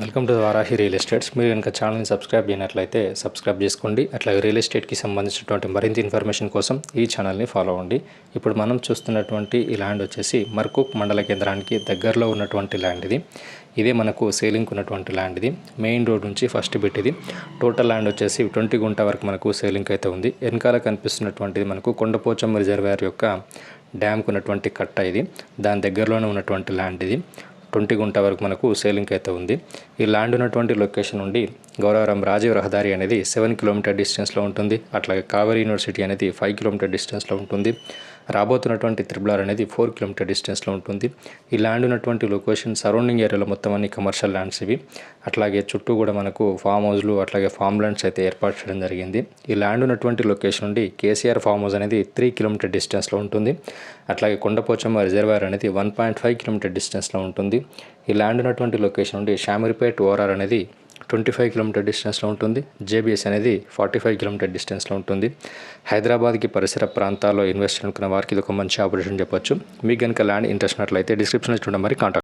Welcome to Varahi real estates. మీరు కనుక ఛానల్ని సబ్స్క్రైబ్ చేయనట్లయితే సబ్స్క్రైబ్ చేసుకోండి. అట్లాగే రియల్ ఎస్టేట్కి సంబంధించినటువంటి మరింత ఇన్ఫర్మేషన్ కోసం ఈ ఛానల్ని ఫాలో అవ్వండి. ఇప్పుడు మనం చూస్తున్నటువంటి ఈ ల్యాండ్ వచ్చేసి మర్కూక్ మండల కేంద్రానికి దగ్గరలో ఉన్నటువంటి ల్యాండ్ ఇది. ఇదే మనకు సేలింగ్ ఉన్నటువంటి ల్యాండ్ ఇది. మెయిన్ రోడ్ నుంచి ఫస్ట్ బిట్ ఇది. టోటల్ ల్యాండ్ వచ్చేసి ట్వంటీ గుంట వరకు మనకు సేలింగ్ అయితే ఉంది. వెనకాల కనిపిస్తున్నటువంటిది మనకు కొండపోచమ్మ రిజర్వేర్ యొక్క డ్యామ్కు ఉన్నటువంటి కట్ట ఇది. దాని దగ్గరలోనే ఉన్నటువంటి ల్యాండ్ ఇది. ట్వంటీ గుంట వరకు మనకు సేలింగ్ అయితే ఉంది. ఈ ల్యాండ్ ఉన్నటువంటి లొకేషన్ నుండి గౌరవరం రాజీవ్ రహదారి అనేది సెవెన్ కిలోమీటర్ డిస్టెన్స్లో ఉంటుంది. అట్లాగే కావేరీ యూనివర్సిటీ అనేది ఫైవ్ కిలోమీటర్ డిస్టెన్స్లో ఉంటుంది. రాబోతున్నటువంటి త్రిబులార్ అనేది ఫోర్ కిలోమీటర్ డిస్టెన్స్లో ఉంటుంది. ఈ ల్యాండ్ ఉన్నటువంటి లొకేషన్ సరౌండింగ్ ఏరియాలో మొత్తం అన్ని కమర్షియల్ ల్యాండ్స్ ఇవి. అట్లాగే చుట్టూ కూడా మనకు ఫామ్ హౌస్లు అట్లాగే ఫామ్ ల్యాండ్స్ అయితే ఏర్పాటు చేయడం జరిగింది. ఈ ల్యాండ్ ఉన్నటువంటి లొకేషన్ నుండి కేసీఆర్ ఫామ్ హౌస్ అనేది త్రీ కిలోమీటర్ డిస్టెన్స్లో ఉంటుంది. అట్లాగే కొండపోచమ్మ రిజర్వాయర్ అనేది వన్ పాయింట్ ఫైవ్ కిలోమీటర్ డిస్టెన్స్లో ఉంటుంది. ఈ ల్యాండ్ ఉన్నటువంటి లొకేషన్ నుండి షామిరిపేట్ ఓఆర్ఆర్ అనేది ట్వంటీ ఫైవ్ కిలోమీటర్ డిస్టెన్స్లో ఉంటుంది. జేబీఎస్ అనేది ఫార్టీ ఫైవ్ కిలోమీటర్ డిస్టెన్స్లో ఉంటుంది. హైదరాబాద్కి పరిసర ప్రాంతాల్లో ఇన్వెస్ట్ అనుకున్న వారికి ఇది ఒక మంచి ఆపరేషన్ చెప్పొచ్చు. మీకు కనుక ల్యాండ్ ఇంట్రెస్ట్ ఉన్నట్లయితే డిస్క్రిప్షన్లో చూడండి మరి కాంటాక్ట్